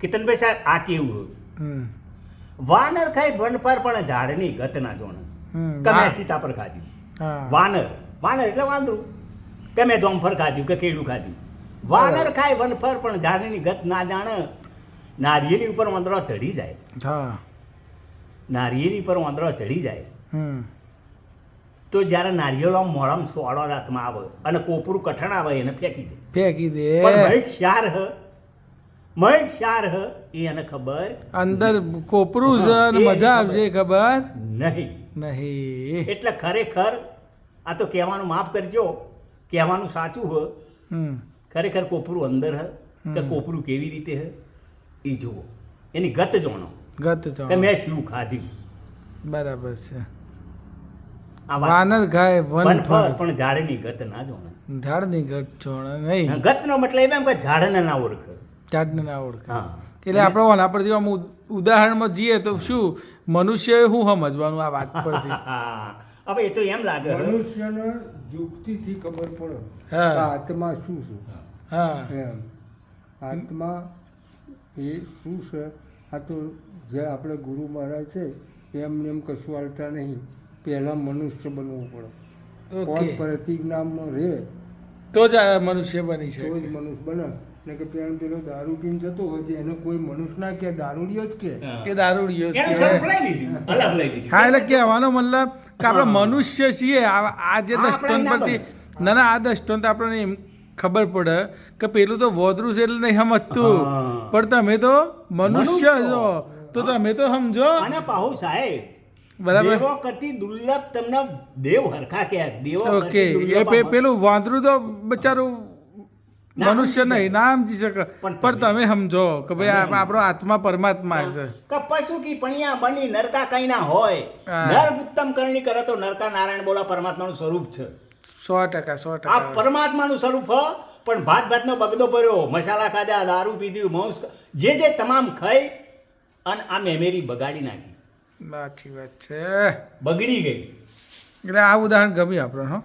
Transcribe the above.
કિતનભાઈ સાહેબ આ કેવું હમ. વાનર ખાય વન પર પણ ઝાડની ગત ના જોણે. કમે સીતા પર ખાધ્યું વાનર. વાનર એટલે વાંદરું. કમે મેં ખાધ્યું કે કેળું ખાધ્યું. વાનર ખાય વન પર પણ ઝાડની ગત ના જાણે નારિયેલી ઉપર વાંદરો ચડી જાય. હા. નારિયેલી પર વાંદરો ચડી જાય. હમ. તો જ્યારે નારિયેળ આમ મોડામાં સોળો રાતમાં આવે અને કોપરું કઠણ આવે એને ફેંકી દે. ફેંકી દે. પણ ભાઈ શાર હ. મહેક શાર હ એ એને ખબર અંદર કોપરું છે અને મજા. આવશે ખબર. નહીં. નહીં. એટલે ખરેખર આ તો કહેવાનું માફ કરજો કહેવાનું સાચું હ. ખરેખર કોપરું અંદર હ કે કોપરું કેવી રીતે હ એ જુઓ. એની ગત જોણો. ગત કે મેં શું ખાધ્યું બરાબર છે. વાનર ખાય વન ફળ. પણ ઝાડની ગત ના જોણે. ઝાડની ગત જોણે નહીં. ગતનો મતલબ એમ કે ઝાડને ના ઓળખે. ઝાડને ના ઓળખે. એટલે આપણે ઓના પરથી આમ ઉદાહરણમાં જઈએ તો શું મનુષ્ય શું સમજવાનું આ વાત પરથી? હવે એ તો એમ લાગે મનુષ્યને યુક્તિથી ખબર પડે હા. આત્મા શું છે. હા. એમ. આત્મા એ શું છે? આ તો જે આપણે ગુરુ મહારાજ છે એમને એમ કશું હાલતા નહીં. પહેલાં મનુષ્ય બનવું પડે. કોણ પ્રતિજ્ઞામાં રહે તો જ આ મનુષ્ય બની તો જ શકે મનુષ્ય બને. ને કે પેલો પેલો દારૂ પીને જતો હોય છે એને કોઈ મનુષ્ય ના કે દારૂડિયો જ કે? કે દારૂડિયો જ લીધું હા એટલે કહેવાનો મતલબ કે આપણે મનુષ્ય છીએ આ જે દસ્ટોન પરથી ના ના આ દસ્ટોન તો આપણને એમ ખબર પડે કે પેલું તો વોદરું છે એટલે નહીં સમજતું. પણ તમે તો મનુષ્ય. છો. તો તમે તો સમજો. અને પાહુ સાહેબ બરાબર. દેવો કરતી દુર્લભ તમને દેવ હરખા કે દેવો ઓકે પેલું વાંદરું તો બચારું મનુષ્ય નહીં નામ જી શકે. પણ તમે સમજો કે ભાઈ આપણો આત્મા પરમાત્મા છે. કે પશુ કી પણિયા બની નરકા કઈ ના હોય. નર ઉત્તમ કરણી કરે તો નરકા નારાયણ બોલા પરમાત્માનું સ્વરૂપ છે. સો ટકા સો ટકા. આ પરમાત્માનું સ્વરૂપ પણ ભાત ભાતનો બગદો ભર્યો મસાલા ખાધા દારૂ પીધું માંસ જે જે તમામ ખાઈ અને આ મેમેરી બગાડી નાખી. સાચી વાત છે. બગડી ગઈ. એટલે આ ઉદાહરણ ગમ્યું આપણે હો.